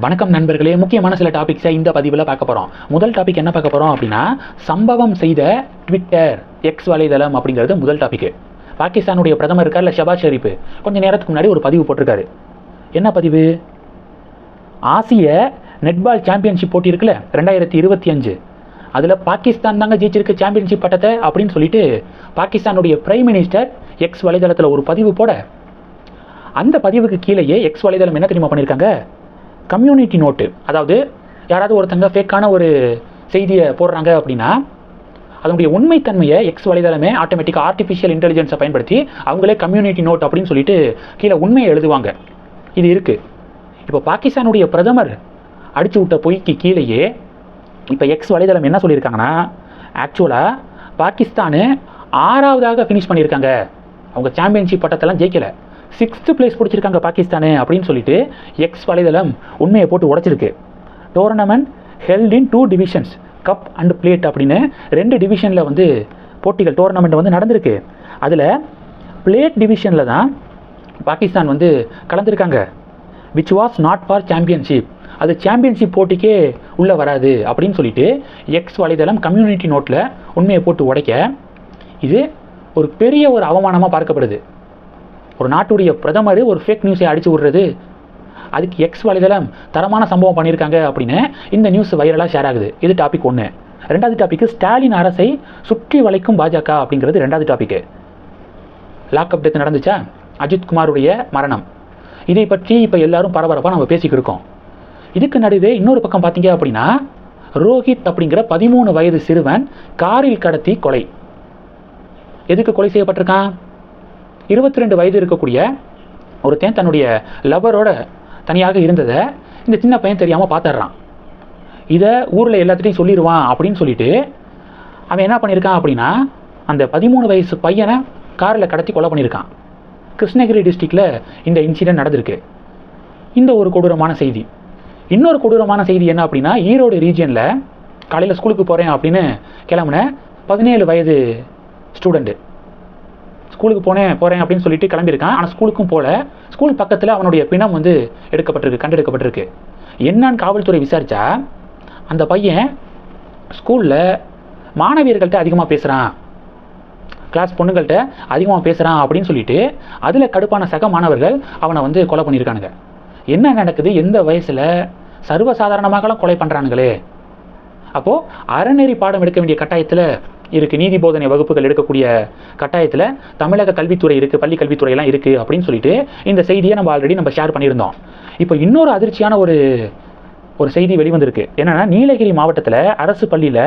வணக்கம் நண்பர்களே. முக்கியமான சில டாபிக்ஸை இந்த பதிவில் பார்க்க போகிறோம் முதல் டாபிக் என்ன பார்க்க போகிறோம் அப்படின்னா சம்பவம் செய்த ட்விட்டர் எக்ஸ் வலைதளம் அப்படிங்கிறது முதல் டாபிக் பாகிஸ்தானுடைய பிரதமர் இருக்கார்ல ஷபாஸ் ஷெரீப். கொஞ்சம் நேரத்துக்கு முன்னாடி ஒரு பதிவு போட்டிருக்காரு. என்ன பதிவு? ஆசிய நெட்பால் சாம்பியன்ஷிப் போட்டி இருக்குல்ல ரெண்டாயிரத்தி இருபத்தி அஞ்சு. அதில் பாகிஸ்தான் தாங்க ஜெயிச்சிருக்கு சாம்பியன்ஷிப் பட்டத்தை அப்படின்னு சொல்லிட்டு பாகிஸ்தானுடைய பிரைம் மினிஸ்டர் எக்ஸ் வலைதளத்தில் ஒரு பதிவு போட அந்த பதிவுக்கு கீழேயே எக்ஸ் வலைதளம் என்ன தெரியுமா பண்ணியிருக்காங்க கம்யூனிட்டி நோட்டு அதாவது யாராவது ஒருத்தங்க ஃபேக்கான ஒரு செய்தியை போடுறாங்க அப்படின்னா அதனுடைய உண்மைத்தன்மையை எக்ஸ் வலைதளமே ஆட்டோமேட்டிக்காக ஆர்டிஃபிஷியல் இன்டெலிஜென்ஸை பயன்படுத்தி அவங்களே கம்யூனிட்டி நோட் அப்படின்னு சொல்லிட்டு கீழே உண்மையை எழுதுவாங்க. இது இருக்குது இப்போ பாகிஸ்தானுடைய பிரதமர் அடிச்சு விட்ட பொய்க்கு கீழேயே இப்போ எக்ஸ் வலைதளம் என்ன சொல்லியிருக்காங்கன்னா ஆக்சுவலாக பாகிஸ்தானு ஆறாவதாக ஃபினிஷ் பண்ணியிருக்காங்க. அவங்க சாம்பியன்ஷிப் பட்டத்தெல்லாம் ஜெயிக்கலை. சிக்ஸ்த்து பிளேஸ் பிடிச்சிருக்காங்க பாகிஸ்தானு அப்படின்னு சொல்லிட்டு எக்ஸ் வலைதளம் உண்மையை போட்டு உடைச்சிருக்கு. Tournament held in two divisions cup and plate அப்படின்னு ரெண்டு டிவிஷனில் வந்து போட்டிகள் டோர்னமெண்ட் வந்து நடந்திருக்கு. அதில் பிளேட் டிவிஷனில் தான் பாகிஸ்தான் வந்து கலந்துருக்காங்க. Which was not for championship அது சாம்பியன்ஷிப் போட்டிக்கே உள்ளே வராது அப்படின்னு சொல்லிட்டு எக்ஸ் வலைதளம் கம்யூனிட்டி நோட்டில் உண்மையை போட்டு உடைக்க இது ஒரு பெரிய ஒரு அவமானமாக பார்க்கப்படுது. ஒரு நாட்டுடைய பிரதமர் ஒரு ஃபேக் நியூஸை அடிச்சு விடுறது. அதுக்கு எக்ஸ் வலைதளம் தரமான சம்பவம் பண்ணியிருக்காங்க அப்படின்னு இந்த நியூஸ் வைரலாக ஷேர் ஆகுது. இது டாபிக் ஒன்று ரெண்டாவது டாபிக் ஸ்டாலின் அரசை சுற்றி வளைக்கும் பாஜக அப்படிங்கிறது ரெண்டாவது டாபிக் லாக்அப் டெத் நடந்துச்சா? அஜித் குமாருடைய மரணம். இதை பற்றி இப்போ எல்லாரும் பரபரப்பாக நம்ம பேசிக்கிட்டு இருக்கோம். இதுக்கு நடுவே இன்னொரு பக்கம் பார்த்தீங்க அப்படின்னா ரோஹித் அப்படிங்கிற பதிமூணு வயது சிறுவன் காரில் கடத்தி கொலை. எதுக்கு கொலை செய்யப்பட்டிருக்கான்? இருபத்தி ரெண்டு வயது இருக்கக்கூடிய ஒருத்தன் தன்னுடைய லவரோட தனியாக இருந்ததை இந்த சின்ன பையன் தெரியாமல் பார்த்துட்றான். இதை ஊரில் எல்லாத்துட்டையும் சொல்லிடுவான் அப்படின்னு சொல்லிட்டு அவன் என்ன பண்ணியிருக்கான் அப்படின்னா அந்த பதிமூணு வயசு பையனை காரில் கடத்தி கொலை பண்ணியிருக்கான் கிருஷ்ணகிரி டிஸ்ட்ரிக்டில் இந்த இன்சிடென்ட் நடந்திருக்கு. இந்த ஒரு கொடூரமான செய்தி. இன்னொரு கொடூரமான செய்தி என்ன அப்படின்னா ஈரோடு ரீஜியனில் காலையில் ஸ்கூலுக்கு போகிறேன் அப்படின்னு கிளம்புன பதினேழு வயது ஸ்டூடெண்ட்டு ஸ்கூலுக்கு போனேன் போகிறேன் அப்படின்னு சொல்லிட்டு கிளம்பியிருக்கான். ஆனால் ஸ்கூலுக்கும் போகல ஸ்கூல் பக்கத்தில் அவனுடைய பிணம் வந்து எடுக்கப்பட்டிருக்கு கண்டெடுக்கப்பட்டிருக்கு. என்னன்னு காவல்துறை விசாரிச்சா அந்த பையன் ஸ்கூலில் மாணவியர்கள்ட்ட அதிகமாக பேசுகிறான் கிளாஸ் பொண்ணுங்கள்கிட்ட அதிகமாக பேசுகிறான் அப்படின்னு சொல்லிட்டு அதில் கடுப்பான சக மாணவர்கள் அவனை வந்து கொலை பண்ணியிருக்கானுங்க. என்ன நடக்குது? எந்த வயசில்? சர்வசாதாரணமாகலாம் கொலை பண்ணுறானுங்களே அப்போது அறநெறி பாடம் எடுக்க வேண்டிய கட்டாயத்தில் இருக்குது நீதி போதனை வகுப்புகள் எடுக்கக்கூடிய கட்டாயத்தில் தமிழக கல்வித்துறை இருக்குது பள்ளி கல்வித்துறையெல்லாம் இருக்குது அப்படின்னு சொல்லிட்டு இந்த செய்தியை நம்ம ஆல்ரெடி நம்ம ஷேர் பண்ணியிருந்தோம். இப்போ இன்னொரு அதிர்ச்சியான ஒரு ஒரு செய்தி வெளிவந்திருக்கு. என்னென்னா நீலகிரி மாவட்டத்தில் அரசு பள்ளியில்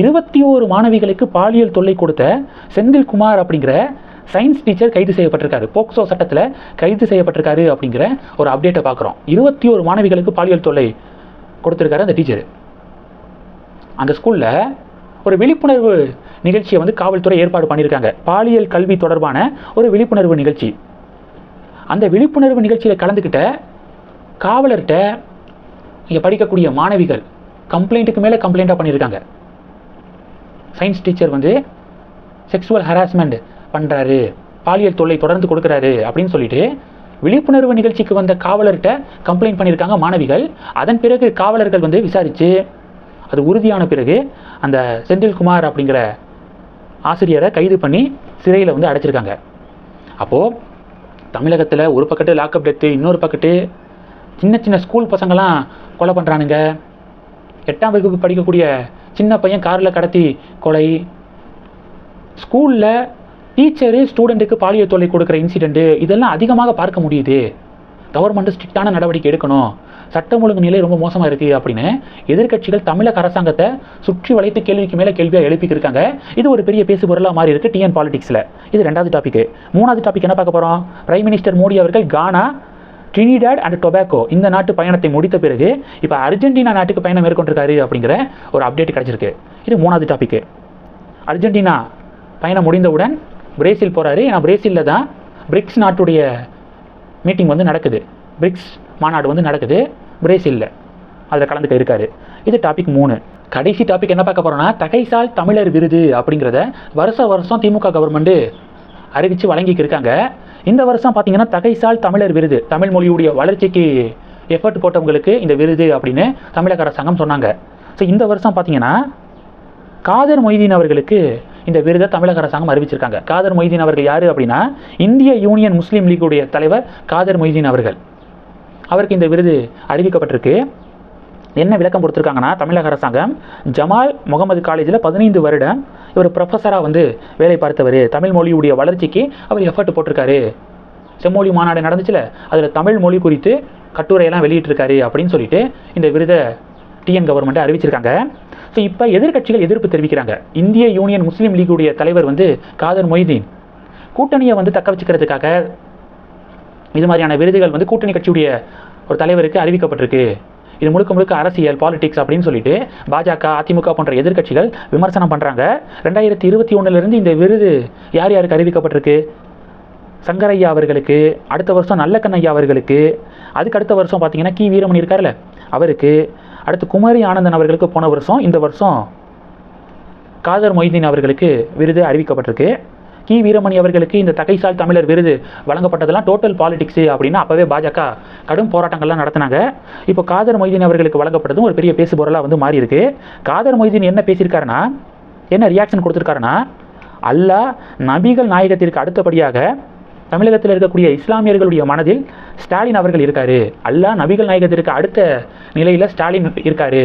இருபத்தி ஓரு மாணவிகளுக்கு பாலியல் தொல்லை கொடுத்த செந்தில்குமார் அப்படிங்கிற சயின்ஸ் டீச்சர் கைது செய்யப்பட்டிருக்காரு. போக்சோ சட்டத்தில் கைது செய்யப்பட்டிருக்காரு அப்படிங்கிற ஒரு அப்டேட்டை பார்க்குறோம் இருபத்தி ஓரு மாணவிகளுக்கு பாலியல் தொல்லை கொடுத்துருக்காரு அந்த டீச்சர் அந்த ஸ்கூலில் ஒரு விழிப்புணர்வு நிகழ்ச்சியை வந்து காவல்துறை ஏற்பாடு பண்ணியிருக்காங்க. பாலியல் கல்வி தொடர்பான ஒரு விழிப்புணர்வு நிகழ்ச்சி. அந்த விழிப்புணர்வு நிகழ்ச்சியில் கலந்துக்கிட்ட காவலர்கிட்ட இங்கே படிக்கக்கூடிய மாணவிகள் கம்ப்ளைண்ட்டுக்கு மேலே கம்ப்ளைண்ட்டாக பண்ணியிருக்காங்க. சயின்ஸ் டீச்சர் வந்து செக்ஸுவல் ஹராஸ்மெண்ட் பண்ணுறாரு பாலியல் தொல்லை தொடர்ந்து கொடுக்குறாரு அப்படின்னு சொல்லிட்டு விழிப்புணர்வு நிகழ்ச்சிக்கு வந்த காவலர்கிட்ட கம்ப்ளைண்ட் பண்ணியிருக்காங்க மாணவிகள். அதன் பிறகு காவலர்கள் வந்து விசாரித்து அது உறுதியான பிறகு அந்த செந்தில்குமார் அப்படிங்கிற ஆசிரியரை கைது பண்ணி சிறையில் வந்து அடைச்சிருக்காங்க. அப்போது தமிழகத்தில் ஒரு பக்கத்து லாக்அப் டெத்து இன்னொரு பக்கத்து சின்ன சின்ன ஸ்கூல் பசங்களாம் கொலை பண்ணுறானுங்க எட்டாம் வகுப்பு படிக்கக்கூடிய சின்ன பையன் காரில் கடத்தி கொலை. ஸ்கூலில் டீச்சரு ஸ்டூடெண்ட்டுக்கு பாலியல் தொல்லை கொடுக்குற இன்சிடெண்ட்டு இதெல்லாம் அதிகமாக பார்க்க முடியுது. கவர்மெண்ட்டு ஸ்ட்ரிக்டான நடவடிக்கை எடுக்கணும். சட்டம் ஒழுங்கு நிலை ரொம்ப மோசமாக இருக்குது அப்படின்னு எதிர்க்கட்சிகள் தமிழக அரசாங்கத்தை சுற்றி வளைத்து கேள்விக்கு மேலே கேள்வியாக எழுப்பிக்கிருக்காங்க. இது ஒரு பெரிய பேசு பொருளாக மாறி இருக்குது டிஎன் பாலிடிக்ஸில் இது ரெண்டாவது டாபிக் மூணாவது டாபிக் என்ன பார்க்க போகிறோம் பிரைம் மினிஸ்டர் மோடி அவர்கள் கானா ட்ரினிடாட் அண்ட் டொபாக்கோ இந்த நாட்டு பயணத்தை முடித்த பிறகு இப்போ அர்ஜென்டினா நாட்டுக்கு பயணம் மேற்கொண்டிருக்காரு அப்படிங்கிற ஒரு அப்டேட் கிடச்சிருக்கு. இது மூணாவது டாபிக் அர்ஜென்டினா பயணம் முடிந்தவுடன் பிரேசில் போகிறாரு ஏன்னா பிரேசிலில் தான் பிரிக்ஸ் நாட்டுடைய மீட்டிங் வந்து நடக்குது. பிரிக்ஸ் மாநாடு வந்து நடக்குது. பிரேசிலில். அதில் கலந்துக்க இருக்காரு. இது டாபிக் மூணு. கடைசி டாபிக் என்ன பார்க்க போகிறோம்னா தகைசால் தமிழர் விருது அப்படிங்கிறத வருஷ வருஷம் திமுக கவர்மெண்ட்டு அறிவித்து வழங்கிக்கு இருக்காங்க. இந்த வருஷம் பார்த்தீங்கன்னா தகைசால் தமிழர் விருது தமிழ் மொழியுடைய வளர்ச்சிக்கு எஃபர்ட் போட்டவங்களுக்கு இந்த விருது அப்படின்னு தமிழக அரசாங்கம் சொன்னாங்க. ஸோ இந்த வருஷம் பார்த்தீங்கன்னா காதர் மொய்தீன் அவர்களுக்கு இந்த விருதை தமிழக அரசாங்கம் அறிவிச்சிருக்காங்க. காதர் மொய்தீன் அவர்கள் யார் அப்படின்னா இந்திய யூனியன் முஸ்லீம் லீக்குடைய தலைவர் காதர் மொய்தீன் அவர்கள். அவருக்கு இந்த விருது அறிவிக்கப்பட்டிருக்கு. என்ன விளக்கம் கொடுத்துருக்காங்கன்னா தமிழக அரசாங்கம் ஜமால் முகமது காலேஜில் பதினைந்து வருடம் இவர் ப்ரொஃபஸராக வந்து வேலை பார்த்தவர். தமிழ் மொழியுடைய வளர்ச்சிக்கு அவர் எஃபர்ட் போட்டிருக்காரு. செம்மொழி மாநாடு நடந்துச்சுல அதில் தமிழ் மொழி குறித்து கட்டுரையெல்லாம் வெளியிட்டிருக்காரு அப்படின்னு சொல்லிட்டு இந்த விருதை டிஎன் கவர்மெண்ட் அறிவிச்சிருக்காங்க. ஸோ இப்போ எதிர்கட்சிகள் எதிர்ப்பு தெரிவிக்கிறாங்க. இந்திய யூனியன் முஸ்லீம் லீகுடைய தலைவர் வந்து காதர் மொய்தீன். கூட்டணியை வந்து தக்க வச்சுக்கிறதுக்காக இது மாதிரியான விருதுகள் வந்து கூட்டணி கட்சியுடைய ஒரு தலைவருக்கு அறிவிக்கப்பட்டிருக்கு. இது முழுக்க முழுக்க அரசியல் பாலிடிக்ஸ் அப்படின்னு சொல்லிட்டு பாஜக அதிமுக போன்ற எதிர்கட்சிகள் விமர்சனம் பண்ணுறாங்க ரெண்டாயிரத்தி இருபத்தி ஒன்றுலேருந்து இந்த விருது யார் யாருக்கு அறிவிக்கப்பட்டிருக்கு? சங்கரையா அவர்களுக்கு அடுத்த வருஷம் நல்லக்கண்ணையா அவர்களுக்கு அதுக்கு அடுத்த வருஷம் பார்த்தீங்கன்னா கி. வீரமணி இருக்கார்ல அவருக்கு அடுத்து குமரி ஆனந்தன் அவர்களுக்கு போன வருஷம் இந்த வருஷம் காதர் மொய்தீன் அவர்களுக்கு விருது அறிவிக்கப்பட்டிருக்கு. கி வீரமணி அவர்களுக்கு இந்த தகைசால் தமிழர் விருது வழங்கப்பட்டதெல்லாம் டோட்டல் பாலிடிக்ஸ் அப்படின்னு அப்போவே பாஜக கடும் போராட்டங்கள்லாம் நடத்தினாங்க. இப்போ காதர் மொய்தீன் அவர்களுக்கு வழங்கப்பட்டதும் ஒரு பெரிய பேசு பொருளாக வந்து மாறி இருக்கு காதர் மொய்தீன் என்ன பேசியிருக்காருன்னா என்ன ரியாக்ஷன் கொடுத்துருக்காருன்னா அல்லாஹ் நபிகள் நாயகத்திற்கு அடுத்தபடியாக தமிழகத்தில் இருக்கக்கூடிய இஸ்லாமியர்களுடைய மனதில் ஸ்டாலின் அவர்கள் இருக்காரு. அல்லாஹ் நபிகள் நாயகத்திற்கு அடுத்த நிலையில் ஸ்டாலின் இருக்காரு.